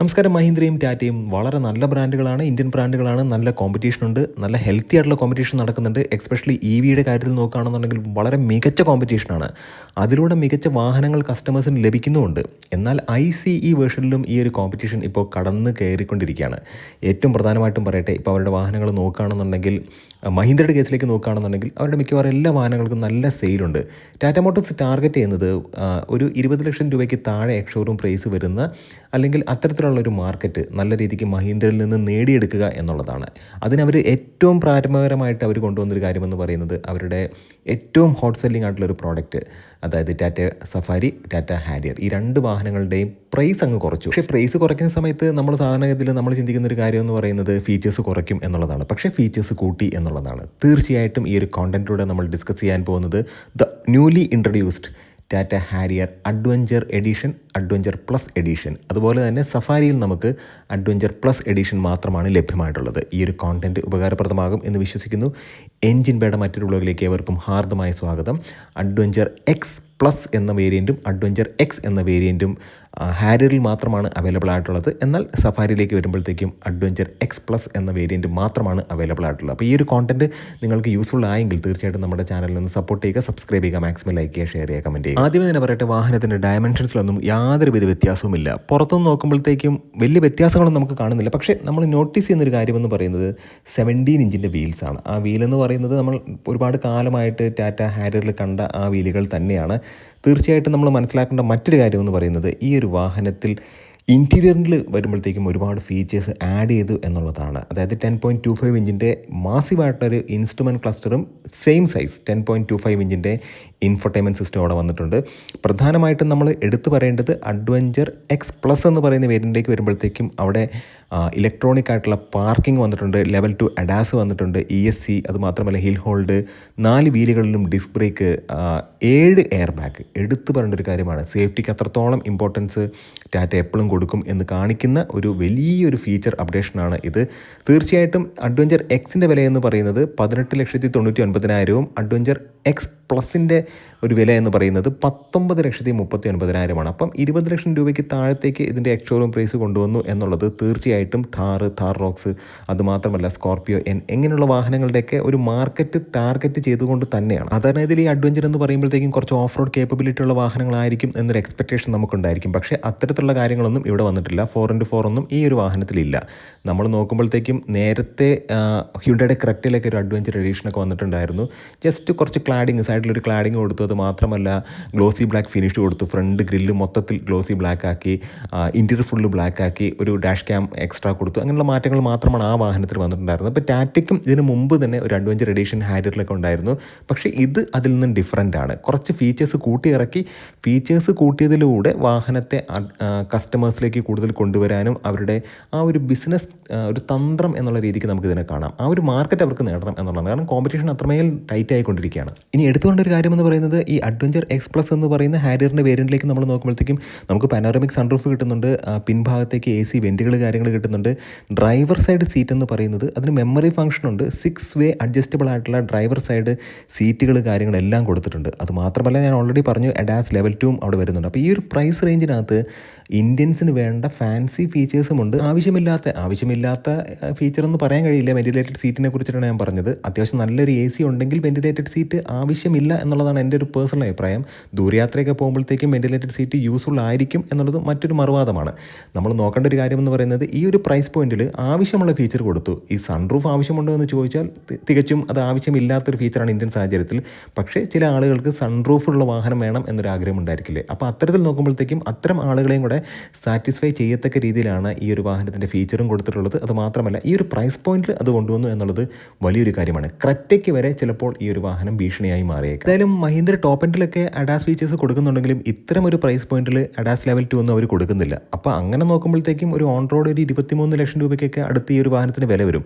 നമസ്കാരം മഹീന്ദ്രയും ടാറ്റയും. വളരെ നല്ല ബ്രാൻഡുകളാണ് ഇന്ത്യൻ ബ്രാൻഡുകളാണ്. നല്ല കോമ്പറ്റീഷൻ ഉണ്ട് നല്ല ഹെൽത്തി ആയിട്ടുള്ള കോമ്പറ്റീഷൻ നടക്കുന്നുണ്ട്. എക്സ്പെഷ്യലി ഇ വിയുടെ കാര്യത്തിൽ നോക്കുകയാണെന്നുണ്ടെങ്കിൽ വളരെ മികച്ച കോമ്പറ്റീഷനാണ് അതിലൂടെ മികച്ച വാഹനങ്ങൾ കസ്റ്റമേഴ്സിന് ലഭിക്കുന്നുമുണ്ട്. എന്നാൽ ഐ സി ഇ വേർഷനിലും ഈ ഒരു കോമ്പറ്റീഷൻ ഇപ്പോൾ കടന്ന് കയറിക്കൊണ്ടിരിക്കുകയാണ്. ഏറ്റവും പ്രധാനമായിട്ടും പറയട്ടെ ഇപ്പോൾ അവരുടെ വാഹനങ്ങൾ നോക്കുകയാണെന്നുണ്ടെങ്കിൽ മഹീന്ദ്രയുടെ കേസിലേക്ക് നോക്കുകയാണെന്നുണ്ടെങ്കിൽ അവരുടെ മിക്കവാറും എല്ലാ വാഹനങ്ങൾക്കും നല്ല സെയിലുണ്ട് ടാറ്റ മോട്ടോഴ്സ് ടാർഗറ്റ് ചെയ്യുന്നത് ഒരു ഇരുപത് ലക്ഷം രൂപയ്ക്ക് താഴെ എക്സ്ഷോറൂം പ്രൈസ് വരുന്ന അല്ലെങ്കിൽ അത്തരത്തിലുള്ള ഒരു മാർക്കറ്റ് നല്ല രീതിക്ക് മഹീന്ദ്രയിൽ നിന്ന് നേടിയെടുക്കുക എന്നുള്ളതാണ്. അതിനവർ ഏറ്റവും പ്രാരംഭകരമായിട്ട് അവർ കൊണ്ടുവന്നൊരു കാര്യമെന്ന് പറയുന്നത് അവരുടെ ഏറ്റവും ഹോട്ട് സെല്ലിംഗ് ആയിട്ടുള്ള ഒരു പ്രോഡക്റ്റ് അതായത് ടാറ്റ സഫാരി ടാറ്റ ഹാരിയർ. ഈ രണ്ട് വാഹനങ്ങളുടെയും പ്രൈസ് അങ്ങ് കുറച്ചു. പക്ഷേ പ്രൈസ് കുറയ്ക്കുന്ന സമയത്ത് നമ്മൾ സാധാരണഗതിയിൽ നമ്മൾ ചിന്തിക്കുന്ന ഒരു കാര്യം എന്ന് പറയുന്നത് ഫീച്ചേഴ്സ് കുറയ്ക്കും എന്നുള്ളതാണ്. പക്ഷേ ഫീച്ചേഴ്സ് കൂട്ടി എന്നുള്ളതാണ്. തീർച്ചയായിട്ടും ഈ ഒരു കോണ്ടന്റിലൂടെ നമ്മൾ ഡിസ്കസ് ചെയ്യാൻ പോകുന്നത് the newly introduced Tata Harrier adventure edition adventure plus edition. അതുപോലെ തന്നെ സഫാരിയിൽ നമുക്ക് അഡ്വഞ്ചർ പ്ലസ് എഡിഷൻ മാത്രമാണ് ലഭ്യമായിട്ടുള്ളത്. ഈ ഒരു കോണ്ടന്റ് ഉപകാരപ്രദമാകും എന്ന് വിശ്വസിക്കുന്നു. എൻജിൻ ബേഡ മറ്റൊരു വ്ളോഗിലേക്ക് ഏവർക്കും ഹാർദമായ സ്വാഗതം. അഡ്വഞ്ചർ എക്സ് പ്ലസ് എന്ന വേരിയന്റും അഡ്വഞ്ചർ എക്സ് എന്ന വേരിയന്റും ഹാരിയറിൽ മാത്രമാണ് അവൈലബിൾ ആയിട്ടുള്ളത്. എന്നാൽ സഫാരിയിലേക്ക് വരുമ്പോഴത്തേക്കും അഡ്വഞ്ചർ എക്സ് പ്ലസ് എന്ന വേരിയന്റ് മാത്രമാണ് അവൈലബിൾ ആയിട്ടുള്ളത്. അപ്പോൾ ഈ ഒരു കോണ്ടന്റ് നിങ്ങൾക്ക് യൂസ്ഫുൾ ആയെങ്കിൽ തീർച്ചയായിട്ടും നമ്മുടെ ചാനലിൽ ഒന്ന് സപ്പോർട്ട് ചെയ്യുക സബ്സ്ക്രൈബ് ചെയ്യുക മാക്സിമം ലൈക്ക് ചെയ്യുക ഷെയർ ചെയ്യുക കമന്റ് ചെയ്യുക. ആദ്യമേ തന്നെ പറയട്ടെ വാഹനത്തിന്റെ ഡയമെൻഷൻസിലൊന്നും യാതൊരുവിധ വ്യത്യാസവുമില്ല. പുറത്തുനിന്ന് നോക്കുമ്പോഴത്തേക്കും വലിയ വ്യത്യാസങ്ങളൊന്നും നമുക്ക് കാണുന്നില്ല. പക്ഷേ നമ്മൾ നോട്ടീസ് ചെയ്യുന്നൊരു കാര്യമെന്ന് പറയുന്നത് സെവന്റീൻ ഇഞ്ചിന്റെ വീൽസാണ് ആ വീലെന്ന് എന്ന് പറയുന്നത് നമ്മൾ ഒരുപാട് കാലമായിട്ട് ടാറ്റ ഹാരിയറിൽ കണ്ട ആ വീലുകൾ തന്നെയാണ്. തീർച്ചയായിട്ടും നമ്മൾ മനസ്സിലാക്കേണ്ട മറ്റൊരു കാര്യം എന്ന് പറയുന്നത് ഈ ഒരു വാഹനത്തിൽ ഇന്റീരിയറിൽ വരുമ്പോഴത്തേക്കും ഒരുപാട് ഫീച്ചേഴ്സ് ആഡ് ചെയ്തു എന്നുള്ളതാണ്. അതായത് ടെൻ പോയിന്റ് ടു ഫൈവ് ഇഞ്ചിന്റെ മാസീവായിട്ടൊരു instrument ക്ലസ്റ്ററും same size ten point two five ഇഞ്ചിന്റെ infotainment system അവിടെ വന്നിട്ടുണ്ട്. പ്രധാനമായിട്ടും നമ്മൾ എടുത്തു പറയേണ്ടത് അഡ്വഞ്ചർ എക്സ് പ്ലസ് എന്ന് പറയുന്ന വേരിയന്റിലേക്ക് വരുമ്പോഴത്തേക്കും അവിടെ ഇലക്ട്രോണിക് ആയിട്ടുള്ള പാർക്കിംഗ് വന്നിട്ടുണ്ട് ലെവൽ ടു അഡാസ് വന്നിട്ടുണ്ട് ഇ എസ് സി അതുമാത്രമല്ല ഹിൽ ഹോൾഡ് നാല് വീലുകളിലും ഡിസ്ക് ബ്രേക്ക് ഏഴ് എയർ ബാഗ് എടുത്തു പറയേണ്ട ഒരു കാര്യമാണ്. സേഫ്റ്റിക്ക് അത്രത്തോളം ഇമ്പോർട്ടൻസ് ടാറ്റ എപ്പോഴും കൊടുക്കും എന്ന് കാണിക്കുന്ന ഒരു വലിയൊരു ഫീച്ചർ അപ്ഡേഷനാണ് ഇത്. തീർച്ചയായിട്ടും അഡ്വഞ്ചർ എക്സിന്റെ വില എന്ന് പറയുന്നത് പതിനെട്ട് ലക്ഷത്തി തൊണ്ണൂറ്റി ഒൻപതിനായിരവും അഡ്വഞ്ചർ എക്സ് പ്ലസിന്റെ ഒരു വില എന്ന് പറയുന്നത് പത്തൊമ്പത് ലക്ഷത്തി മുപ്പത്തി ഒൻപതിനായിരമാണ്. അപ്പം ഇരുപത് ലക്ഷം രൂപയ്ക്ക് താഴത്തേക്ക് ഇതിന്റെ എക്സ്ഷോറൂം പ്രൈസ് കൊണ്ടുവന്നു എന്നുള്ളത് തീർച്ചയായിട്ടും ഥാറ് ഥാർ റോക്സ് അതുമാത്രമല്ല സ്കോർപ്പിയോ എൻ എങ്ങനെയുള്ള വാഹനങ്ങളുടെയൊക്കെ ഒരു മാർക്കറ്റ് ടാർഗറ്റ് ചെയ്തുകൊണ്ട് തന്നെയാണ്. അതാണ് ഇതിൽ ഈ അഡ്വഞ്ചർ എന്ന് പറയുമ്പോഴത്തേക്കും കുറച്ച് ഓഫ് റോഡ് കേപ്പബിലിറ്റി ഉള്ള വാഹനങ്ങളായിരിക്കും എന്നൊരു എക്സ്പെക്ടേഷൻ നമുക്കുണ്ടായിരിക്കും. പക്ഷേ അത്തരത്തിലുള്ള കാര്യങ്ങളൊന്നും ഇവിടെ വന്നിട്ടില്ല. ഫോർ ഇന്റു ഫോർ ഒന്നും ഈ ഒരു വാഹനത്തിലില്ല. നമ്മൾ നോക്കുമ്പോഴത്തേക്കും നേരത്തെ ഹ്യുണ്ടയുടെ ക്രെറ്റയിലൊക്കെ ഒരു അഡ്വഞ്ചർ എഡീഷനൊക്കെ വന്നിട്ടുണ്ടായിരുന്നു. ജസ്റ്റ് കുറച്ച് ക്ലാഡിങ് സൈഡിലൊരു ക്ലാഡിങ് കൊടുത്തു. അത് മാത്രമല്ല ഗ്ലോസി ബ്ലാക്ക് ഫിനിഷ് കൊടുത്തു. ഫ്രണ്ട് ഗ്രില്ല് മൊത്തത്തിൽ ഗ്ലോസി ബ്ലാക്ക് ആക്കി ഇന്റീരിയർ ഫുള്ള് ബ്ലാക്ക് ആക്കി ഒരു ഡാഷ് ക്യാം എക്സ്ട്രാ കൊടുത്തു. അങ്ങനെയുള്ള മാറ്റങ്ങൾ മാത്രമാണ് ആ വാഹനത്തിൽ വന്നിട്ടുണ്ടായിരുന്നത്. അപ്പോൾ ടാറ്റയ്ക്കും ഇതിന് മുമ്പ് തന്നെ ഒരു അഡ്വഞ്ചർ എഡീഷൻ ഹാരിയറിലൊക്കെ ഉണ്ടായിരുന്നു. പക്ഷേ ഇത് അതിൽ നിന്നും ഡിഫറന്റ് ആണ്. കുറച്ച് ഫീച്ചേഴ്സ് കൂട്ടിയിറക്കി. ഫീച്ചേഴ്സ് കൂട്ടിയതിലൂടെ വാഹനത്തെ കസ്റ്റമേഴ്സിലേക്ക് കൂടുതൽ കൊണ്ടുവരാനും അവരുടെ ആ ഒരു ബിസിനസ് ഒരു തന്ത്രം എന്നുള്ള രീതിക്ക് നമുക്ക് ഇതിനെ കാണാം. ആ ഒരു മാർക്കറ്റ് അവർക്ക് നേടണം എന്നുള്ളതാണ്. കാരണം കോമ്പറ്റീഷൻ അത്രമേൽ ടൈറ്റ് ആയിക്കൊണ്ടിരിക്കുകയാണ്. ഇനി എടുത്തുകൊണ്ട ഒരു കാര്യം എന്ന് പറയുന്നത് ഈ അഡ്വഞ്ചർ എക്സ് പ്ലസ് എന്ന് പറയുന്ന ഹാരിയറിന്റെ വേരിയന്റിലേക്ക് നമ്മൾ നോക്കുമ്പോഴത്തേക്കും നമുക്ക് പാനോറമിക് സൺറൂഫ് കിട്ടുന്നുണ്ട് പിൻഭാഗത്തേക്ക് എ സി വെന്റുകൾ കാര്യങ്ങൾ കിട്ടുന്നുണ്ട്. ഡ്രൈവർ സൈഡ് സീറ്റ് എന്ന് പറയുന്നത് അതിന് മെമ്മറി ഫംഗ്ഷൻ ഉണ്ട്. സിക്സ് വേ അഡ്ജസ്റ്റബിൾ ആയിട്ടുള്ള ഡ്രൈവർ സൈഡ് സീറ്റുകൾ കാര്യങ്ങളെല്ലാം കൊടുത്തിട്ടുണ്ട്. അത് മാത്രമല്ല ഞാൻ ഓൾറെഡി പറഞ്ഞു അഡാസ് ലെവൽ ടൂം അവിടെ വരുന്നുണ്ട്. അപ്പോൾ ഈ ഒരു പ്രൈസ് റേഞ്ചിനകത്ത് ഇന്ത്യൻസിന് വേണ്ട ഫാൻസി ഫീച്ചേഴ്സും ഉണ്ട് ആവശ്യമില്ലാത്ത ആവശ്യമില്ലാത്ത ഫീച്ചർ എന്ന് പറയാൻ കഴിയില്ല. വെന്റിലേറ്റഡ് സീറ്റിനെ കുറിച്ചിട്ടാണ് ഞാൻ പറഞ്ഞത്. അത്യാവശ്യം നല്ലൊരു എ സി ഉണ്ടെങ്കിൽ വെന്റിലേറ്റഡ് സീറ്റ് ആവശ്യമില്ല എന്നുള്ളതാണ് എന്റെ ഒരു പേഴ്സണൽ അഭിപ്രായം. ദൂരയാത്രയൊക്കെ പോകുമ്പോഴത്തേക്കും വെന്റിലേറ്റഡ് സീറ്റ് യൂസ്ഫുൾ ആയിരിക്കും എന്നുള്ളത് മറ്റൊരു മറുവാദമാണ്. നമ്മൾ നോക്കേണ്ട ഒരു കാര്യം എന്ന് പറയുന്നത് ഈ ഒരു പ്രൈസ് പോയിന്റിൽ ആവശ്യമുള്ള ഫീച്ചർ കൊടുത്തു. ഈ സൺറൂഫ് ആവശ്യമുണ്ടോ എന്ന് ചോദിച്ചാൽ തികച്ചും അത് ആവശ്യമില്ലാത്തൊരു ഫീച്ചറാണ് ഇന്ത്യൻ സാഹചര്യത്തിൽ. പക്ഷേ ചില ആളുകൾക്ക് സൺറൂഫുള്ള വാഹനം വേണം എന്നൊരു ആഗ്രഹം ഉണ്ടായിരിക്കില്ലേ? അപ്പോൾ അത്തരത്തിൽ നോക്കുമ്പോഴത്തേക്കും അത്തരം ആളുകളെയും കൂടെ സാറ്റിസ്ഫൈ ചെയ്യത്തക്ക രീതിയിലാണ് ഈ ഒരു വാഹനത്തിന്റെ ഫീച്ചറും കൊടുത്തിട്ടുള്ളത്. അത് മാത്രമല്ല ഈ ഒരു പ്രൈസ് പോയിന്റിൽ അത് കൊണ്ടുവന്നു എന്നുള്ളത് വലിയൊരു കാര്യമാണ്. ക്രറ്റയ്ക്ക് വരെ ചിലപ്പോൾ ഈ ഒരു വാഹനം ഭീഷണിയായി മാറിയേക്കാം. എന്തായാലും മഹീന്ദ്ര ടോപ്പ് എൻഡിലൊക്കെ അഡാസ് ഫീച്ചേഴ്സ് കൊടുക്കുന്നുണ്ടെങ്കിലും ഇത്തരം ഒരു പ്രൈസ് പോയിന്റിൽ അഡാസ് ലെവൽ ടു ഒന്നും അവർ കൊടുക്കുന്നില്ല. അപ്പോൾ അങ്ങനെ നോക്കുമ്പോഴത്തേക്കും ഒരു ഓൺ റോഡ് ഒരു ഇരുപത്തിമൂന്ന് ലക്ഷം രൂപയ്ക്കൊക്കെ അടുത്ത് ഈ ഒരു വാഹനത്തിന് വില വരും.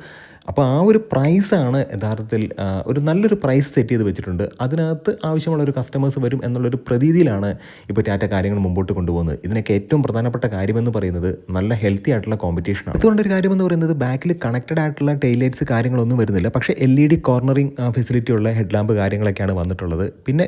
അപ്പോൾ ആ ഒരു പ്രൈസാണ് യഥാർത്ഥത്തിൽ ഒരു നല്ലൊരു പ്രൈസ് സെറ്റ് ചെയ്ത് വെച്ചിട്ടുണ്ട്. അതിനകത്ത് ആവശ്യമുള്ള ഒരു കസ്റ്റമേഴ്സ് വരും എന്നുള്ളൊരു പ്രതീതിയിലാണ് ഇപ്പോൾ ടാറ്റ കാര്യങ്ങൾ മുമ്പോട്ട് കൊണ്ടുപോകുന്നത്. ഇതിനൊക്കെ ഏറ്റവും പ്രധാനപ്പെട്ട കാര്യമെന്ന് പറയുന്നത് നല്ല ഹെൽത്തി ആയിട്ടുള്ള കോമ്പറ്റീഷനാണ് അതുകൊണ്ട് ഒരു കാര്യം എന്ന് പറയുന്നത് ബാക്കിൽ കണക്റ്റഡ് ആയിട്ടുള്ള ടൈലൈറ്റ്സ് കാര്യങ്ങളൊന്നും വരുന്നില്ല. പക്ഷേ L E D cornering facility ഉള്ള ഹെഡ് ലാമ്പ് കാര്യങ്ങളൊക്കെയാണ് വന്നിട്ടുള്ളത്. പിന്നെ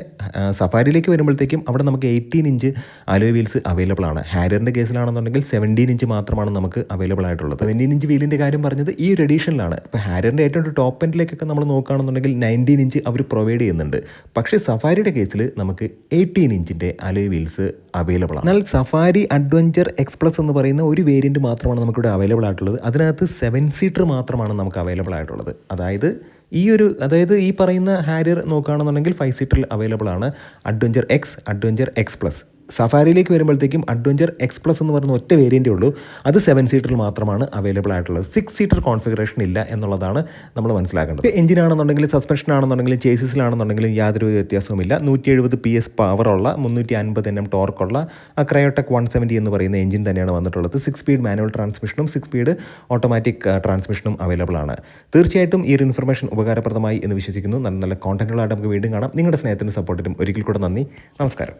സഫാരിയിലേക്ക് വരുമ്പോഴത്തേക്കും അവിടെ നമുക്ക് eighteen inch alloy wheels available ആണ്. ഹാരിയറിന്റെ കേസിലാണെന്നുണ്ടെങ്കിൽ സെവന്റീൻ ഇഞ്ച് മാത്രമാണ് നമുക്ക് അവൈലബിൾ ആയിട്ടുള്ളത്. സെവന്റീൻ ഇഞ്ച് വീലിന്റെ കാര്യം പറഞ്ഞത് ഈ ഒരു എഡീഷനിലാണ് ഇപ്പോൾ ഹാരിയറിന്റെ ഏറ്റവും ടോപ്പ് എൻഡിലേക്കൊക്കെ നമ്മൾ നോക്കുകയാണെന്നുണ്ടെങ്കിൽ നയന്റീൻ ഇഞ്ച് അവർ പ്രൊവൈഡ് ചെയ്യുന്നുണ്ട്. പക്ഷേ സഫാരിയുടെ കേസിൽ നമുക്ക് എയ്റ്റീൻ ഇഞ്ചിന്റെ അലോയ് വീൽസ് അവൈലബിൾ ആണ്. എന്നാൽ സഫാരി അഡ്വഞ്ചർ എക്സ്പ്രസ് എന്ന് പറയുന്ന ഒരു വേരിയന്റ് മാത്രമാണ് നമുക്കിവിടെ അവൈലബിൾ ആയിട്ടുള്ളത്. അതിനകത്ത് സെവൻ സീറ്റർ മാത്രമാണ് നമുക്ക് അവൈലബിൾ ആയിട്ടുള്ളത്. അതായത് ഈ ഒരു അതായത് ഈ പറയുന്ന ഹാരിയർ നോക്കുകയാണെന്നുണ്ടെങ്കിൽ ഫൈവ് സീറ്ററിൽ അവൈലബിൾ ആണ്. Adventure X adventure X plus സഫാരിയിലേക്ക് വരുമ്പോഴത്തേക്കും അഡ്വഞ്ചർ എക്സ് പ്ലസ് എന്ന് പറയുന്ന ഒറ്റ വേരിയന്റേ ഉള്ളൂ. അത് സെവൻ സീറ്ററിൽ മാത്രമാണ് അവൈലബിൾ ആയിട്ടുള്ളത്. സിക്സ് സീറ്റർ കോൺഫിഗറേഷൻ ഇല്ല എന്നുള്ളതാണ് നമ്മൾ മനസ്സിലാക്കേണ്ടത്. എഞ്ചിൻ ആണെന്നുണ്ടെങ്കിലും സസ്പെൻഷൻ ആണെന്നുണ്ടെങ്കിലും ചേസിസിലാണെന്നുണ്ടെങ്കിലും യാതൊരു വ്യത്യാസവുമില്ല. നൂറ്റി എഴുപത് പി എസ് പവറുള്ള മുന്നൂറ്റി അൻപത് എൻ എം ടോർക്കുള്ള ക്രയോടെക് വൺ സെവന്റി എന്ന് പറയുന്ന എഞ്ചിൻ തന്നെയാണ് വന്നിട്ടുള്ളത്. സിക്സ് സ്പീഡ് മാനുവൽ ട്രാൻസ്മിഷനും സിക്സ് സ്പീഡ് ഓട്ടോമാറ്റിക് ട്രാൻസ്മിഷനും അവൈലബിൾ ആണ്. തീർച്ചയായിട്ടും ഈ ഒരു ഇൻഫർമേഷൻ ഉപകാരപ്രദമായി എന്ന് വിശ്വസിക്കുന്നു. നല്ല നല്ല കോണ്ടന്റുകളായിട്ട് നമുക്ക് വീണ്ടും കാണാം. നിങ്ങളുടെ സ്നേഹത്തിനും സപ്പോർട്ടിനും ഒരിക്കൽ കൂടെ നന്ദി. നമസ്കാരം.